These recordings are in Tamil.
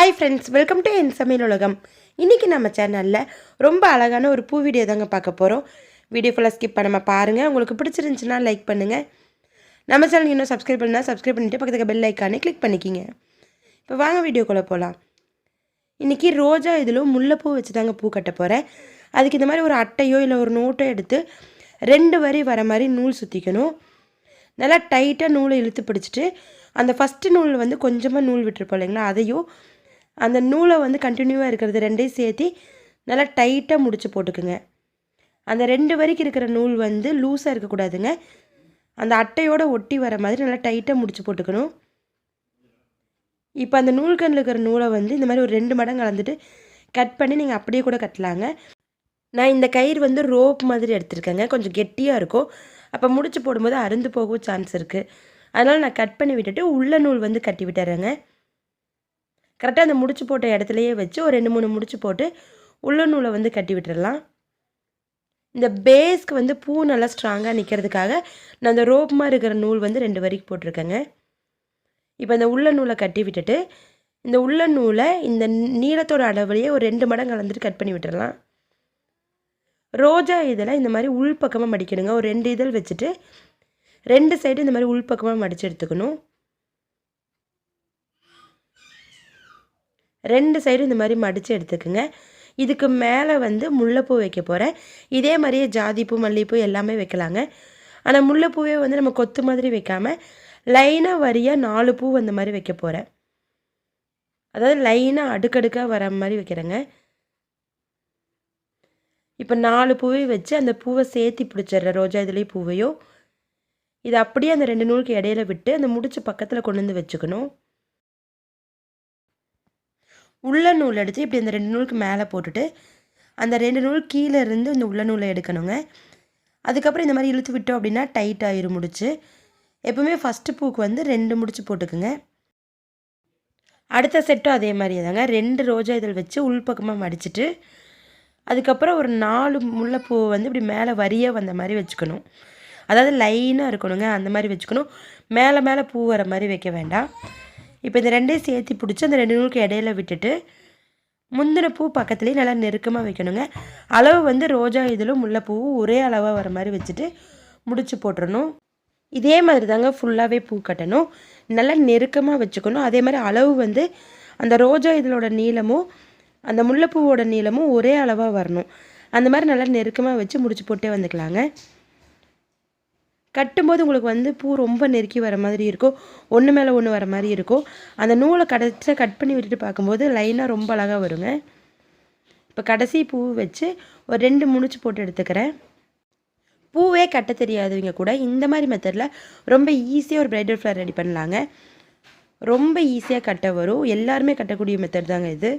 ஹாய் ஃப்ரெண்ட்ஸ் வெல்கம் டு என் சமையல் உலகம். இன்றைக்கி நம்ம சேனலில் ரொம்ப அழகான ஒரு பூ வீடியோ தாங்க பார்க்க போகிறோம் வீடியோ ஃபுல்லாக ஸ்கிப் பண்ணாமல் பாருங்கள் உங்களுக்கு பிடிச்சிருந்துச்சுன்னா லைக் பண்ணுங்கள் நம்ம சேனல் இன்னும் சப்ஸ்கிரைப் பண்ணால் சப்ஸ்கிரைப் பண்ணிவிட்டு பக்கத்துக்கு பெல் ஐக்கானே கிளிக் பண்ணிக்கிங்க. இப்போ வாங்க வீடியோக்குள்ளே போகலாம் இன்றைக்கி ரோஜா இதிலும் முல்லைப்பூ வச்சு தாங்க பூ கட்ட போகிறேன் அதுக்கு இந்த மாதிரி ஒரு அட்டையோ இல்லை ஒரு நோட்டோ எடுத்து ரெண்டு வரி வர மாதிரி நூல் சுற்றிக்கணும் நல்லா டைட்டாக நூலை இழுத்து பிடிச்சிட்டு அந்த ஃபஸ்ட்டு நூல் வந்து கொஞ்சமாக நூல் விட்டுருப்போம் இல்லைங்களா? அதையும் அந்த நூலை வந்து கண்டினியூவாக இருக்கிறது ரெண்டையும் சேர்த்து நல்லா டைட்டாக முடித்து போட்டுக்குங்க. அந்த ரெண்டு வரைக்கும் இருக்கிற நூல் வந்து லூஸாக இருக்கக்கூடாதுங்க. அந்த அட்டையோட ஒட்டி வர மாதிரி நல்லா டைட்டாக முடித்து போட்டுக்கணும். இப்போ அந்த நூல்கண்ணில் இருக்கிற நூலை வந்து இந்த மாதிரி ஒரு ரெண்டு மடங்கு கலந்துட்டு கட் பண்ணி நீங்கள் அப்படியே கூட கட்டலாங்க. நான் இந்த கயிறு வந்து ரோப் மாதிரி எடுத்திருக்கேங்க. கொஞ்சம் கெட்டியாக இருக்கும். அப்போ முடிச்சு போடும்போது அருந்து போகவும் சான்ஸ் இருக்குது அதனால் நான் கட் பண்ணி விட்டுட்டு உள்ள நூல் வந்து கட்டி விட்டுறேங்க. கரெக்டாக அந்த முடிச்சு போட்ட இடத்துலையே வச்சு ஒரு ரெண்டு மூணு முடிச்சு போட்டு உள்ள நூலை வந்து கட்டி விட்டுடலாம் இந்த பேஸ்க்கு வந்து பூ நல்லா ஸ்ட்ராங்காக நிற்கிறதுக்காக நான் அந்த ரோப் மாதிரி இருக்கிற நூல் வந்து ரெண்டு வரைக்கும் போட்டிருக்கேங்க. இப்போ இந்த உள்ள நூலை கட்டி விட்டுட்டு இந்த உள்ள நூலை இந்த நீளத்தோட அளவுலேயே ஒரு ரெண்டு மடங்கு கலந்துட்டு கட் பண்ணி விட்டுடலாம் ரோஜா இதில் இந்த மாதிரி உள்பக்கமாக மடிக்கணுங்க. ஒரு ரெண்டு இதழ் வச்சுட்டு ரெண்டு சைடு இந்த மாதிரி உள்பக்கமாக மடித்து எடுத்துக்கணும். ரெண்டு சைடும் இந்த மாதிரி மடித்து எடுத்துக்கோங்க. இதுக்கு மேலே வந்து முல்லைப்பூ வைக்க போகிறேன் இதே மாதிரியே ஜாதிப்பூ மல்லிகைப்பூ எல்லாமே வைக்கலாங்க. ஆனால் முல்லைப்பூவே வந்து நம்ம கொத்து மாதிரி வைக்காமல் லைனாக வரியாக நாலு பூ அந்த மாதிரி வைக்க போகிறேன் அதாவது லைனாக அடுக்கடுக்காக வர மாதிரி வைக்கிறேங்க. இப்போ நாலு பூவை வச்சு அந்த பூவை சேர்த்தி பிடிச்சிடுறேன். ரோஜா இதுலேயும் பூவையும் இது அப்படியே அந்த ரெண்டு நூலுக்கு இடையில விட்டு அந்த முடிச்சு பக்கத்தில் கொண்டு வந்து வச்சுக்கணும். உள்ள நூல் எடுத்து இப்படி அந்த ரெண்டு நூலுக்கு மேலே போட்டுட்டு அந்த ரெண்டு நூல் கீழே இருந்து இந்த உள்ள நூலை எடுக்கணுங்க. அதுக்கப்புறம் இந்த மாதிரி இழுத்து விட்டோம் அப்படின்னா டைட் ஆயிரும் முடிச்சு. எப்பவுமே ஃபஸ்ட்டு பூக்கு வந்து ரெண்டு முடிச்சு போட்டுக்குங்க. அடுத்த செட்டும் அதே மாதிரியே தாங்க. ரெண்டு ரோஜா இதழ் வச்சு உள்பக்கமாக மடிச்சிட்டு அதுக்கப்புறம் ஒரு நாலு முல்லைப்பூ வந்து இப்படி மேலே வரியாக வந்த மாதிரி வச்சுக்கணும். அதாவது லைனாக இருக்கணுங்க. அந்த மாதிரி வச்சுக்கணும். மேலே மேலே பூ வர மாதிரி வைக்க வேண்டாம். இப்போ இந்த ரெண்டையும் சேர்த்து பிடிச்சி அந்த ரெண்டு நூலுக்கு இடையில விட்டுட்டு முந்தின பூ பக்கத்துலேயே நல்லா நெருக்கமாக வைக்கணுங்க. அளவு வந்து ரோஜா இதிலும் முல்லைப்பூவும் ஒரே அளவாக வர மாதிரி வச்சுட்டு முடிச்சு போட்டுடணும் இதே மாதிரி தாங்க ஃபுல்லாகவே பூ கட்டணும். நல்லா நெருக்கமாக வச்சுக்கணும். அதே மாதிரி அளவு வந்து அந்த ரோஜா இதழோட நீளமும் அந்த முல்லைப்பூவோட நீளமும் ஒரே அளவாக வரணும். அந்த மாதிரி நல்லா நெருக்கமாக வச்சு முடிச்சு போட்டே வந்துக்கலாங்க. கட்டும்போது உங்களுக்கு வந்து பூ ரொம்ப நெருக்கி வர மாதிரி இருக்கும். ஒன்று மேலே ஒன்று வர மாதிரி இருக்கும். அந்த நூலை கடைசியாக கட் பண்ணி விட்டுட்டு பார்க்கும்போது லைனாக ரொம்ப அழகாக வருங்க. இப்போ கடைசி பூ வச்சு ஒரு ரெண்டு முடிச்சு போட்டு எடுத்துக்கிறேன். பூவே கட்ட தெரியாதவங்க கூட இந்த மாதிரி மெத்தடில் ரொம்ப ஈஸியாக ஒரு ப்ரைடல் ஃப்ளவர் ரெடி பண்ணலாங்க. ரொம்ப ஈஸியாக கட்ட வரும். எல்லாருமே கட்டக்கூடிய மெத்தட் தாங்க இது.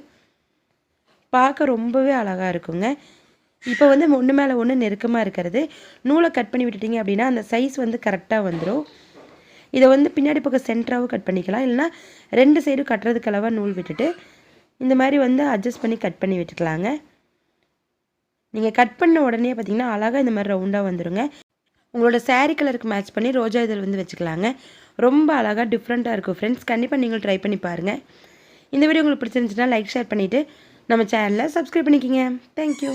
பார்க்க ரொம்பவே அழகாக இருக்குங்க. இப்போ வந்து ஒன்று மேலே ஒன்று நெருக்கமாக இருக்கிறது. நூலை கட் பண்ணி விட்டுட்டிங்க அப்படின்னா அந்த சைஸ் வந்து கரெக்டாக வந்துடும் இதை வந்து பின்னாடி பக்கம் சென்டராகவும் கட் பண்ணிக்கலாம். இல்லைனா ரெண்டு சைடும் கட்டுறதுக்கு அளவாக நூல் விட்டுட்டு இந்த மாதிரி வந்து அட்ஜஸ்ட் பண்ணி கட் பண்ணி விட்டுக்கலாங்க. நீங்கள் கட் பண்ண உடனே பார்த்தீங்கன்னா அழகாக இந்த மாதிரி ரவுண்டாக வந்துடுங்க உங்களோட சாரீ கலருக்கு மேட்ச் பண்ணி ரோஜா இதழ் வந்து வச்சுக்கலாங்க. ரொம்ப அழகாக டிஃப்ரெண்ட்டாக இருக்கும் ஃப்ரெண்ட்ஸ் கண்டிப்பாக நீங்கள் ட்ரை பண்ணி பாருங்கள் இந்த வீடியோ உங்களுக்கு பிடிச்சிருந்துச்சுன்னா லைக் ஷேர் பண்ணிவிட்டு நம்ம சேனலை சப்ஸ்கிரைப் பண்ணிக்கிங்க. தேங்க்யூ